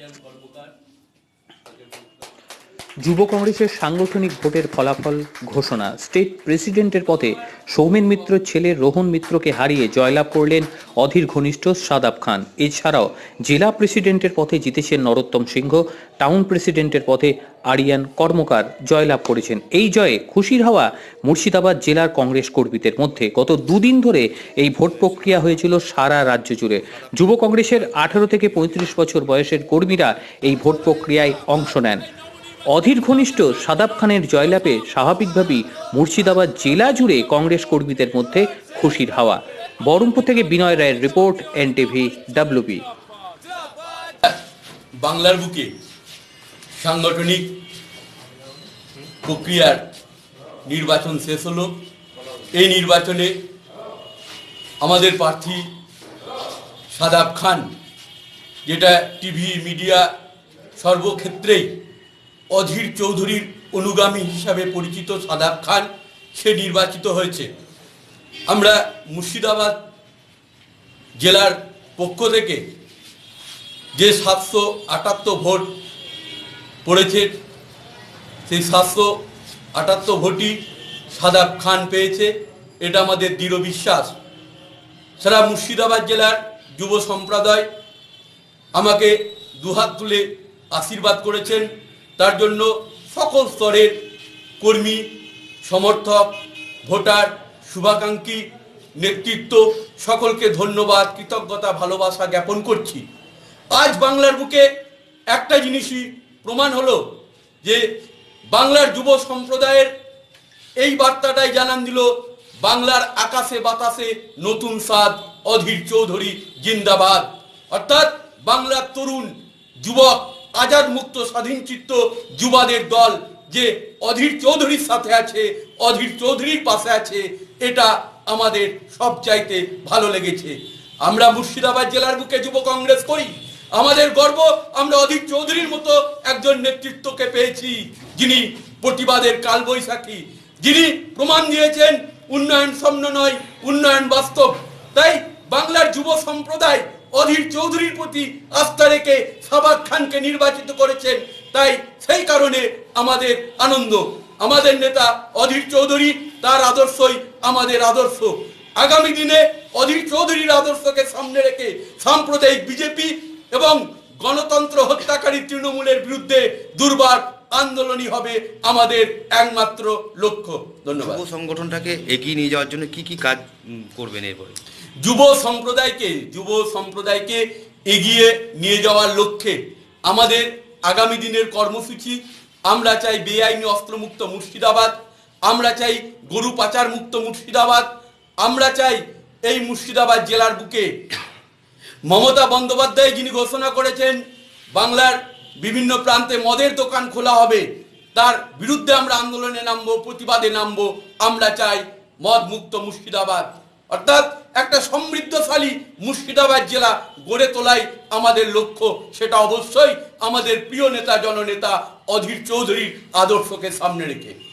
কর্মকার যুব কংগ্রেসের সাংগঠনিক ভোটের ফলাফল ঘোষণা। স্টেট প্রেসিডেন্টের পথে সৌমেন মিত্র, ছেলে রোহন মিত্রকে হারিয়ে জয়লাভ করলেন অধীর ঘনিষ্ঠ সাদাব খান। এছাড়াও জেলা প্রেসিডেন্টের পথে জিতেছেন নরোত্তম সিংহ, টাউন প্রেসিডেন্টের পথে আরিয়ান কর্মকার জয়লাভ করেছেন। এই জয়ে খুশির হাওয়া মুর্শিদাবাদ জেলার কংগ্রেস কর্মীদের মধ্যে। গত দুদিন ধরে এই ভোট প্রক্রিয়া হয়েছিল সারা রাজ্য জুড়ে। যুব কংগ্রেসের আঠারো থেকে পঁয়ত্রিশ বছর বয়সের কর্মীরা এই ভোট প্রক্রিয়ায় অংশ নেন। অধীর ঘনিষ্ঠ সাদাব খানের জয়লাভে স্বাভাবিকভাবেই মুর্শিদাবাদ জেলা জুড়ে কংগ্রেস কর্মীদের মধ্যে খুশির হাওয়া। বহরমপুর থেকে বিনয় রায়ের রিপোর্ট, এনটিভি ডাব্লিউবি বাংলার বুকে সাংগঠনিক প্রক্রিয়ার নির্বাচন শেষ হলো। এই নির্বাচনে আমাদের প্রার্থী সাদাব খান, যেটা টিভি, মিডিয়া সর্বক্ষেত্রেই অধীর চৌধুরীর অনুগামী হিসাবে পরিচিত সাদাব খান সে নির্বাচিত হয়েছে। আমরা মুর্শিদাবাদ জেলার পক্ষ থেকে যে সাতশো আটাত্তর ভোট পড়েছে, সেই সাতশো আটাত্তর ভোটই সাদাব খান পেয়েছে। এটা আমাদের দৃঢ় বিশ্বাস। সারা মুর্শিদাবাদ জেলার যুব সম্প্রদায় আমাকে দুহাত তুলে আশীর্বাদ করেছেন। তার জন্য সকল স্তরের কর্মী, সমর্থক, ভোটার, শুভাকাঙ্ক্ষী, নেতৃত্ব, সকলকে ধন্যবাদ, কৃতজ্ঞতা, ভালোবাসা জ্ঞাপন করছি। আজ বাংলার বুকে একটা জিনিসই প্রমাণ হলো যে বাংলার যুব সম্প্রদায়ের এই বার্তাটাই জানান দিল বাংলার আকাশে বাতাসে নতুন স্বাদ, অধীর চৌধুরী জিন্দাবাদ। অর্থাৎ বাংলার তরুণ, যুবক আজাদ মুক্ত স্বাধীন চিত্ত যুবাদের দল যে অধীর চৌধুরীর সাথে আছে, অধীর চৌধুরীর পাশে আছে, এটা আমাদের সব চাইতে ভালো লেগেছে। আমরা মুর্শিদাবাদ জেলার বুকে যুব কংগ্রেস করি। আমাদের গর্ব, আমরা অধীর চৌধুরীর মতো একজন নেতৃত্বকে পেয়েছি, যিনি প্রতিবাদের কালবৈশাখী, যিনি প্রমাণ দিয়েছেন উন্নয়ন স্বপ্ন নয়, উন্নয়ন বাস্তব। তাই বাংলার যুব সম্প্রদায় অধীর চৌধুরীর প্রতি আস্থা রেখে সাবাক খানকে নির্বাচিত করেছেন। তাই সেই কারণে আমাদের আনন্দ। আমাদের নেতা অধীর চৌধুরী, তার আদর্শই আমাদের আদর্শ। আগামী দিনে অধীর চৌধুরীর আদর্শকে সামনে রেখে সাম্প্রদায়িক বিজেপি এবং গণতন্ত্র হত্যাকারী তৃণমূলের বিরুদ্ধে দুর্বার আন্দোলনই হবে আমাদের একমাত্র লক্ষ্য। ধন্যবাদ। যুব সংগঠনটাকে এগিয়ে নিয়ে যাওয়ার জন্য কি কি কাজ করবেন এরপরে? যুব সম্প্রদায়কে যুব সম্প্রদায়কে এগিয়ে নিয়ে যাওয়ার লক্ষ্যে আমাদের আগামী দিনের কর্মসূচি আমরা চাই বেআইনি অস্ত্রমুক্ত মুর্শিদাবাদ আমরা চাই গরু পাচার মুক্ত মুর্শিদাবাদ আমরা চাই এই মুর্শিদাবাদ জেলার বুকে মমতা বন্দ্যোপাধ্যায় যিনি ঘোষণা করেছেন বাংলার বিভিন্ন প্রান্তে মদের দোকান খোলা হবে। তার বিরুদ্ধে আমরা আন্দোলনে নামবো, প্রতিবাদে নামবো। আমরা চাই মদ মুক্ত মুর্শিদাবাদ। অর্থাৎ একটা সমৃদ্ধশালী মুর্শিদাবাদ জেলা গড়ে তোলাই আমাদের লক্ষ্য। সেটা অবশ্যই আমাদের প্রিয় নেতা, জননেতা অধীর চৌধুরীর আদর্শকে সামনে রেখে।